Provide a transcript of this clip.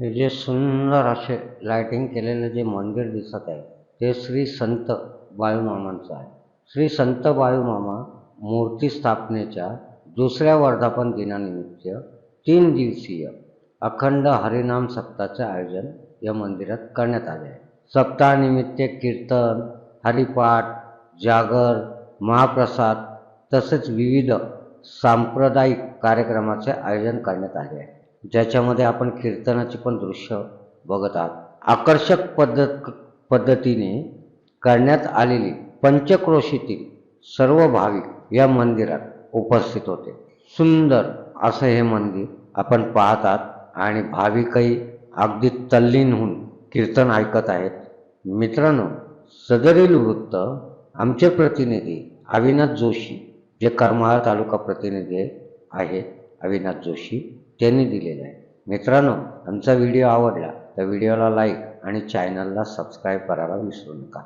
हे जे सुंदर असे लायटिंग केलेले जे मंदिर दिसत आहे ते श्री संत बाळूमामांचं आहे. श्री संत बाळूमामा मूर्ती स्थापनेच्या दुसऱ्या वर्धापन दिनानिमित्त तीन दिवसीय अखंड हरिनाम सप्ताहाचे आयोजन या मंदिरात करण्यात आले आहे. सप्ताहानिमित्त कीर्तन हरिपाठ जागर महाप्रसाद तसेच विविध सांप्रदायिक कार्यक्रमाचे आयोजन करण्यात आले आहे. ज्याच्यामध्ये आपण कीर्तनाची पण दृश्य बघत आहात. आकर्षक पद्धत पद्धतीने करण्यात आलेली पंचक्रोशीतील सर्व भाविक या मंदिरात उपस्थित होते. सुंदर असं हे मंदिर आपण पाहतात आणि भाविकही अगदी तल्लीन होऊन कीर्तन ऐकत आहेत. मित्रांनो सदरील वृत्त आमचे प्रतिनिधी अविनाश जोशी जे करमाळा तालुका प्रतिनिधी आहेत अविनाश जोशी. त्यांनी दिलेलं आहे. मित्रांनो आमचा व्हिडिओ आवडला तर व्हिडिओला लाईक आणि चॅनलला सबस्क्राईब करायला विसरू नका.